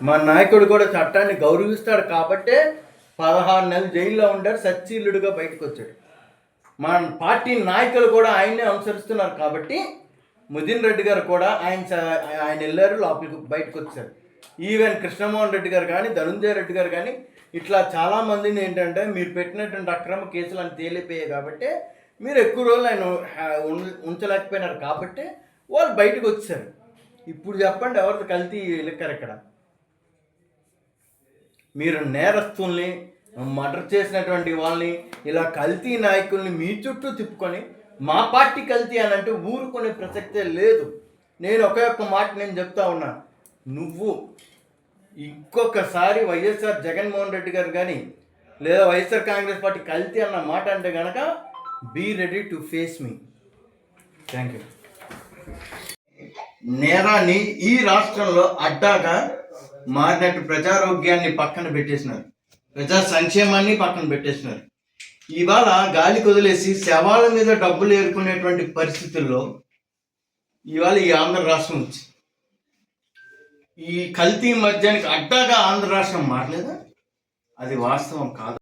మా నాయకుడు కూడా చట్టాన్ని గౌరవిస్తాడు కాబట్టే పదహారు నెలలు జైల్లో ఉండారు సచ్చీలుడుగా బయటకు వచ్చాడు. మా పార్టీ నాయకులు కూడా ఆయన్నే అనుసరిస్తున్నారు కాబట్టి ముదిన్ రెడ్డి గారు కూడా ఆయన చ- ఆయన వెళ్ళారు లోపలికి బయటకు వచ్చారు. ఈవెన్ కృష్ణమోహన్ రెడ్డి గారు కానీ ధనుంజయ రెడ్డి గారు కానీ ఇట్లా చాలామందిని ఏంటంటే మీరు పెట్టినటువంటి అక్రమ కేసులు అని తేలిపోయాయి కాబట్టి మీరు ఎక్కువ రోజులు ఆయన ఉం- ఉంచలేకపోయినారు కాబట్టి వాళ్ళు బయటకు వచ్చారు. ఇప్పుడు చెప్పండి ఎవరిది కల్తీ లిక్కర్ ఇక్కడ? మీరు నేరస్తుల్ని మర్డర్ చేసినటువంటి వాళ్ళని ఇలా కల్తీ నాయకుల్ని మీ చుట్టూ తిప్పుకొని మా పార్టీ కల్తీ అని అంటే ఊరుకునే ప్రసక్తే లేదు. నేను ఒకే ఒక్క మాట నేను చెప్తా ఉన్నా. నువ్వు ఇంకొకసారి వైఎస్ఆర్ జగన్మోహన్ రెడ్డి గారు కానీ లేదా వైఎస్ఆర్ కాంగ్రెస్ పార్టీ కల్తీ అన్న మాట అంటే గనక be ready to face me thank you నేరాన్ని ఈ రాష్ట్రంలో అడ్డాగా మారినట్టు ప్రజారోగ్యాన్ని పక్కన పెట్టేసినారు. ప్రజా సంక్షేమాన్ని పక్కన పెట్టేసినారు. ఇవాళ గాలి కుదిలేసి శవాల మీద డబ్బులు ఏరుకునేటువంటి పరిస్థితుల్లో ఇవాళ ఈ ఆంధ్ర రాష్ట్రం వచ్చి ఈ కల్తీ మధ్యానికి అడ్డాగా ఆంధ్ర రాష్ట్రం మారలేదా? అది వాస్తవం కాదు.